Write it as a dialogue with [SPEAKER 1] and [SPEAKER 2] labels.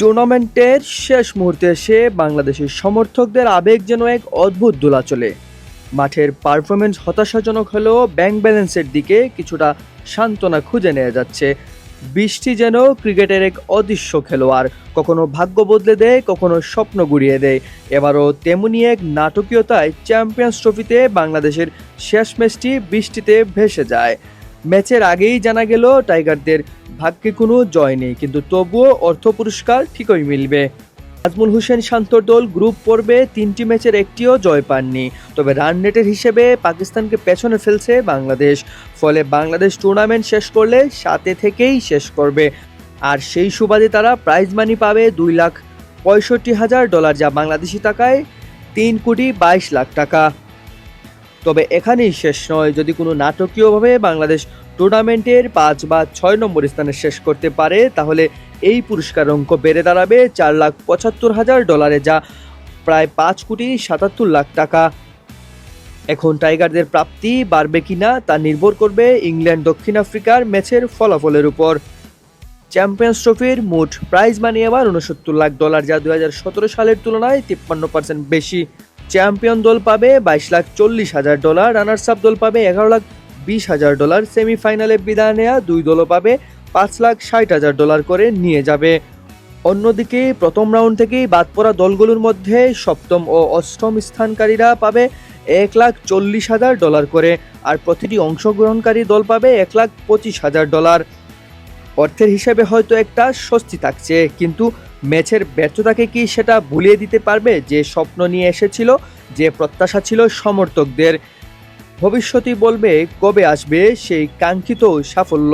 [SPEAKER 1] টুর্নামেন্টের শেষ মুহূর্তে এসে বাংলাদেশের সমর্থকদের আবেগ যেন এক অদ্ভুত দোলাচলে। মাঠের পারফরমেন্স হতাশাজনক হলেও ব্যাংক ব্যালেন্সের দিকে কিছুটা সান্ত্বনা খুঁজে নেওয়া যাচ্ছে। বৃষ্টি যেন ক্রিকেটের এক অদৃশ্য খেলোয়াড়, কখনো ভাগ্য বদলে দেয়, কখনো স্বপ্ন গুড়িয়ে দেয়। এবারও তেমনি এক নাটকীয়তায় চ্যাম্পিয়ন্স ট্রফিতে বাংলাদেশের শেষ ম্যাচটি বৃষ্টিতে ভেসে যায়। ম্যাচের আগেই জানা গেল, টাইগারদের ভাগ্যে কোনো জয় নেই, কিন্তু তবুও অর্থ পুরস্কার ঠিকই মিলবে। আজমুল হোসেন শান্তর দল গ্রুপ পর্বে তিনটি ম্যাচের একটিও জয় পাননি, তবে রান রেটের হিসেবে পাকিস্তানকে পেছনে ফেলছে বাংলাদেশ। ফলে বাংলাদেশ টুর্নামেন্ট শেষ করলে সাথে থেকেই শেষ করবে। আর সেই সুবাদে তারা প্রাইজ মানি পাবে দুই লাখ পঁয়ষট্টি হাজার ডলার, যা বাংলাদেশি টাকায় তিন কোটি বাইশ লাখ টাকা। তবে এখানেই শেষ নয়। যদি কোনো নাটকীয়ভাবে বাংলাদেশ টুর্নামেন্টের পাঁচ বা ছয় নম্বর স্থানে শেষ করতে পারে, তাহলে এই পুরস্কার অঙ্ক বেড়ে দাঁড়াবে চার লাখ পঁচাত্তর হাজার ডলারে, যা প্রায় পাঁচ কোটি সাতাত্তর লাখ টাকা। এখন টাইগারদের প্রাপ্তি বাড়বে কিনা তা নির্ভর করবে ইংল্যান্ড, দক্ষিণ আফ্রিকার ম্যাচের ফলাফলের উপর। চ্যাম্পিয়ন্স ট্রফির মোট প্রাইজ মানি এবার উনসত্তর লাখ ডলার, যা দুই হাজার সতেরো সালের তুলনায় তিপ্পান্ন পার্সেন্ট বেশি। চ্যাম্পিয়ন দল পাবে বাইশ লাখ চল্লিশ হাজার ডলার রানার্স আপ দল পাবে এগারো লাখ বিশ হাজার ডলার, সেমিফাইনালে বিদায় নেওয়া দুই দলও পাবে পাঁচ লাখ ষাট হাজার ডলার করে নিয়ে যাবে। অন্যদিকে প্রথম রাউন্ড থেকেই বাদ পড়া দলগুলোর মধ্যে সপ্তম ও অষ্টম স্থানকারীরা পাবে এক লাখ চল্লিশ হাজার ডলার করে, আর প্রতিটি অংশগ্রহণকারী দল পাবে এক লাখ পঁচিশ হাজার ডলার। অর্থের হিসেবে হয়তো একটা স্বস্তি থাকছে, কিন্তু ম্যাচের ব্যর্থতাকে কি সেটা ভুলিয়ে দিতে পারবে যে স্বপ্ন নিয়ে এসেছিল, যে প্রত্যাশা ছিল সমর্থকদের? ভবিষ্যতই বলবে কবে আসবে সেই কাঙ্ক্ষিত সাফল্য।